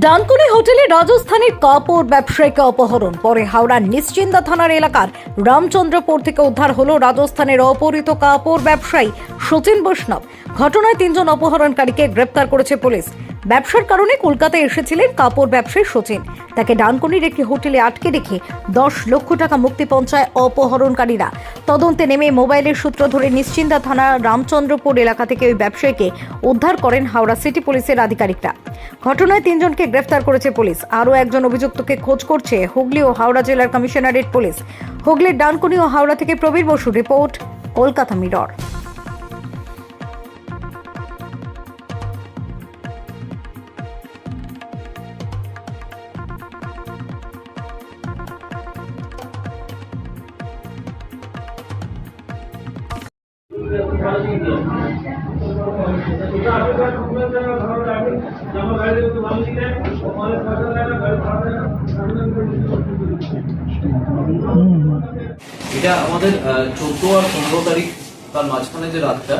ডানকুনি হোটেলে রাজস্থানের কাপড় ব্যবসায়ীকে অপহরণ। পরে হাওড়ার নিশ্চিন্দা থানার এলাকার রামচন্দ্রপুর থেকে উদ্ধার হলো রাজস্থানের অপহৃত কাপড় ব্যবসায়ী সচিন বৈষ্ণব। ঘটনায় তিনজন অপহরণকারীকে গ্রেপ্তার করেছে পুলিশ। ব্যবসার কারণে কলকাতায় এসেছিলেন কাপড় ব্যবসায়ী সচিন। তাকে ডানকুনির একটি হোটেলে আটকে রেখে দশ লক্ষ টাকা মুক্তি পঞ্চায় অপহরণকারীরা। তদন্তে নেমে মোবাইলের সূত্র ধরে নিশ্চিন্দা থানা, রামচন্দ্রপুর এলাকা থেকে ওই ব্যবসায়ীকে উদ্ধার করেন হাওড়া সিটি পুলিশের আধিকারিকরা। ঘটনায় তিনজনকে গ্রেফতার করেছে পুলিশ। আরও একজন অভিযুক্তকে খোঁজ করছে হুগলি ও হাওড়া জেলার কমিশনারেট পুলিশ। হুগলির ডানকুনি ও হাওড়া থেকে প্রবীর বসু রিপোর্ট, কলকাতা মিরর। এটা আমাদের চোদ্দ আর পনেরো তারিখ তার মাঝখানে যে রাতটা,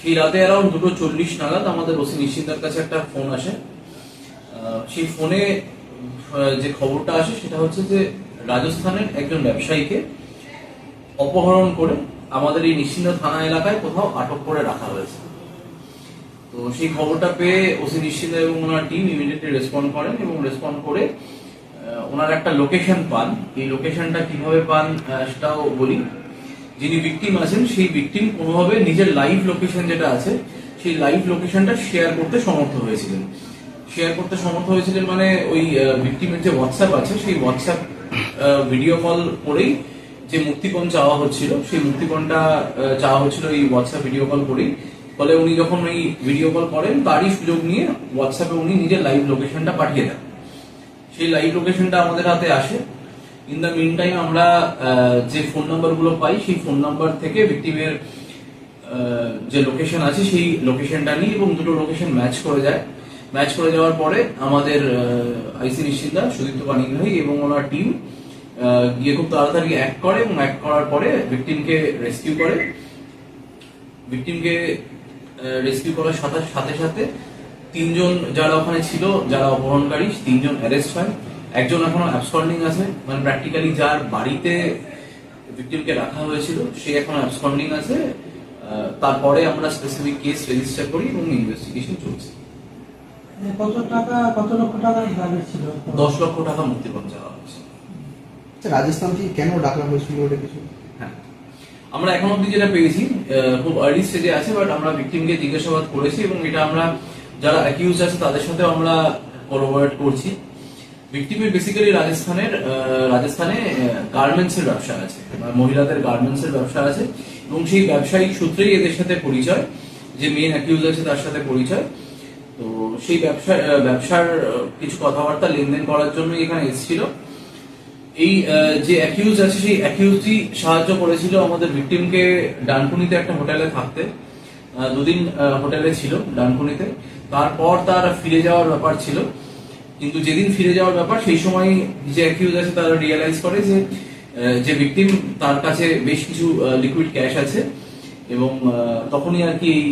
সেই রাতে অ্যারাউন্ড দুটো চল্লিশ নাগাদ আমাদের ওসি নিশ্চিন্তার কাছে একটা ফোন আসে। সেই ফোনে যে খবরটা আসে সেটা হচ্ছে যে রাজস্থানের একজন ব্যবসায়ীকে অপহরণ করে আমাদের এই নিশ্চিন্দা থানা এলাকায় কোথাও আটক করে রাখা হয়েছে। তো সেই খবরটা পেয়ে ওসি নিশ্চিন্ত এবং ওনার টিম ইমিডিয়েটলি রেসপন্ড করেন এবং রেসপন্ড করে ওনার একটা লোকেশন পান। এই লোকেশনটা কীভাবে পান সেটাও বলি। যিনি ভিকটিম আছেন, সেই ভিকটিম কোনোভাবে নিজের লাইভ লোকেশন যেটা আছে, সেই লাইভ লোকেশনটা শেয়ার করতে সমর্থ হয়েছিলেন। শেয়ার করতে সমর্থ হয়েছিলেন মানে ওই ভিকটিমের যে হোয়াটসঅ্যাপ আছে, সেই হোয়াটসঅ্যাপ ভিডিও কল করেই যে মুক্তিপণ চাওয়া হচ্ছিল, সেই মুক্তিপণটা চাওয়া হচ্ছিল এই হোয়াটসঅ্যাপ ভিডিও কল করেই। ফলে উনি যখন ওই ভিডিও কল করেন, তারই সুযোগ নিয়ে হোয়াটসঅ্যাপে উনি নিজের লাইভ লোকেশনটা পাঠিয়ে দেন। সেই লাইভ লোকেশনটা আমাদের হাতে আসে। ইন দ্য মিন টাইম আমরা যে ফোন নাম্বারগুলো পাই, সেই ফোন নাম্বার থেকে ভিক্টিমের যে লোকেশন আছে, সেই লোকেশনটা নিই এবং দুটো লোকেশন ম্যাচ করে যায়। ম্যাচ করে যাওয়ার পরে আমাদের আইসি নিশ্চিন্দা সুদীপ্ত পানিগ্রাহী এবং ওনার টিম গিয়ে খুব তাড়াতাড়ি অ্যাক্ট করে এবং অ্যাক্ট করার পরে ভিকটিমকে রেস্কিউ করে। ভিকটিমকে রেস্কিউ করার সাথে সাথে সাথে তিনজন যারা ওখানে ছিল যারা অপহরণকারী তিনজন অ্যারেস্ট হয়। একজন এখনও অ্যাবসকন্ডিং আছে মানে প্র্যাকটিক্যালি যার বাড়িতে ভিকটিমকে রাখা হয়েছিল সে এখন অ্যাবসকন্ডিং আছে। তারপরে আমরা স্পেসিফিক কেস রেজিস্টার করি এবং ইনভেস্টিগেশন চলছে। মানে কত টাকা কত লক্ষ টাকা ছিল? দশ লক্ষ টাকা মুক্তিপণ চাওয়া হয়েছে। আচ্ছা, রাজস্থান থেকে কেন ডাকা হয়েছিল ওটা কিছু? হ্যাঁ। আমরা এখন অব্দি যেটা পেয়েছি খুব আর্লি স্টেজে আছে বাট আমরা ভিকটিমকে জিজ্ঞাসাবাদ করেছি এবং এটা আমরা যারা অ্যাকিউজ আছে, তাদের সাথেও আমরা কোলাবোরেট করছি। ভিকটিমের বেসিক্যালি রাজস্থানের রাজস্থানে গার্মেন্টস এর ব্যবসা আছে মহিলাদের গার্মেন্টস এর ব্যবসা আছে, এবং সেই ব্যবসায়িক সূত্রেই এদের সাথে পরিচয়, যে মেন অ্যাকিউজ আছে তার সাথে পরিচয়। তো সেই ব্যবসা ব্যবসার কিছু কথাবার্তা লেনদেন করার জন্য এখানে এসেছিল। এই যে অ্যাকিউজ আছে, সেই অ্যাকিউজই সাহায্য করেছিল আমাদের ভিকটিমকে ডানকুনিতে একটা হোটেলে থাকতে। দুদিন হোটেলে ছিল ডানকুনিতে। তারপর তার ফিরে যাওয়ার ব্যাপার ছিল। কিন্তু যেদিন ফিরে যাওয়ার ব্যাপার, সেই সময় যে অ্যাকিউজ আছে, তারা রিয়েলাইজ করে যে যে ভিকটিম তার কাছে বেশ কিছু লিকুইড ক্যাশ আছে। এবং তখনই আর কি এই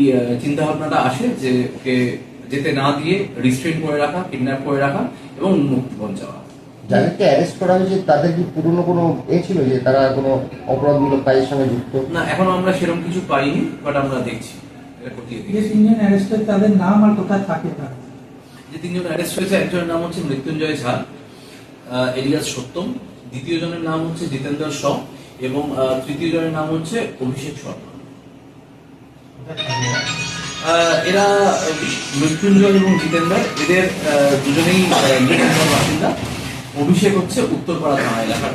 চিন্তা ভাবনাটা আসে যে ওকে যেতে না দিয়ে রিস্ট্রেন করে রাখা কিডন্যাপ করে রাখা এবং মুক্তিপণ চাওয়া। যাদেরকে অ্যারেস্ট করা হয়েছে তাদের কি পুরনো কোনো এ ছিল যে তারা কোনো অপরাধমূলক কাজের সঙ্গে যুক্ত? না এখন আমরা সেরকম কিছু পাইনি বাট আমরা দেখছি। যে তিনজন অ্যারেস্টেড তাদের নাম আর কোথায় থাকে তারা যে তিনজন অ্যারেস্ট হয়েছে একজনের নাম হচ্ছে মৃত্যুঞ্জয় ঝা এলিয়াস সত্যম দ্বিতীয় জনের নাম হচ্ছে জিতেন্দ্র শ এবং আহ, তৃতীয় জনের নাম হচ্ছে অভিষেক শর্মা। আহ, এরা মৃত্যুঞ্জয় এবং জিতেন্দ্র এদের আহ, দুজনেই বাসিন্দা। অভিষেক হচ্ছে উত্তরপাড়া থানা এলাকার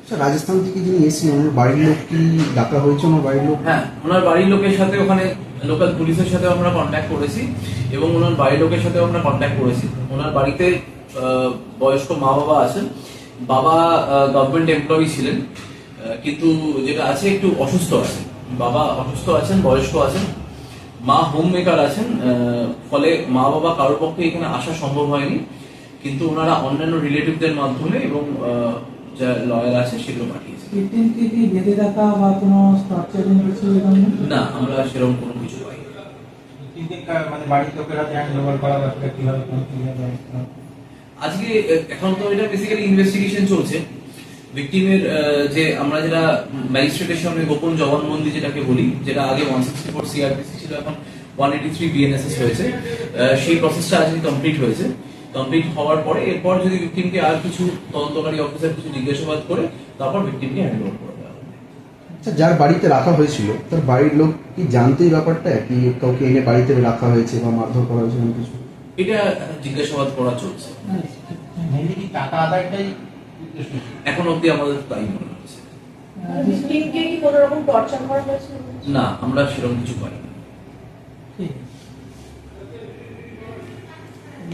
আচ্ছা, রাজস্থান থেকে যিনি এসেছেন ওনার বাড়ির লোক কি ডাকা হয়েছে? ওনার বাড়ির লোক হ্যাঁ ওনার বাড়ির লোকের সাথে ওখানে লোকাল পুলিশের সাথে আমরা কন্ট্যাক্ট করেছি এবং ওনার বাড়ির লোকের সাথে আমরা কন্ট্যাক্ট করেছি। ওনার বাড়িতে বয়স্ক মা বাবা আছেন। বাবা গভর্নমেন্ট এমপ্লয়ি ছিলেন কিন্তু যেটা আছে একটু অসুস্থ আছেন বাবা অসুস্থ আছেন বয়স্ক আছেন। মা হোম মেকার আছেন ফলে মা বাবা কারোর পক্ষে এখানে আসা সম্ভব হয়নি। কিন্তু ওনারা অন্যান্য রিলেটিভদের মাধ্যমে এবং আহ, যা লয়ার আছে সেগুলো পাঠিয়েছে। ভিকটিমকে কি বেঁধে রাখা বা কোনো কিছু না আমরা সেরকম কোনো কিছু পাইনি। কিন্তু মানে বাড়ির লোকের হ্যান্ড করা কীভাবে? আজকে এখন তো এটা বেসিক্যালি ইনভেস্টিগেশন চলছে। ভিকটিমের যে আমরা যেটা ম্যাজিস্ট্রেটের সামনে গোপন জবানবন্দি যেটাকে বলি যেটা আগে ওয়ান সিক্সটি ফোর সিআরপিসি ছিল এখন ওয়ান এইটি থ্রি বিএনএসএস হয়েছে। আহ, সেই প্রসেসটা আজকে কমপ্লিট হয়েছে। কমপ্লিট হওয়ার পরে এরপর যদি ভিকটিমকে আর কিছু তদন্তকারী অফিসার কিছু জিজ্ঞাসাবাদ করে তারপর ভিকটিমকে হ্যান্ড ওভার করে আচ্ছা যার বাড়িতে রাখা হয়েছিল তার বাড়ির লোক কি জানতেই ব্যাপারটা? কি কাউকে এনে বাড়িতে রাখা হয়েছে বা মারধর করা হয়েছে কিছু? এটা জিজ্ঞাসাবাদ করা চলছে। টাকা আদায়টাই এখন অব্দি আমাদের তাই মনে হচ্ছে। কি কোনো রকম টর্চার করা হয়েছিল না আমরা সেরকম কিছু পাই না ঠিক আছে। এই ছবিটা হয়ে গেলে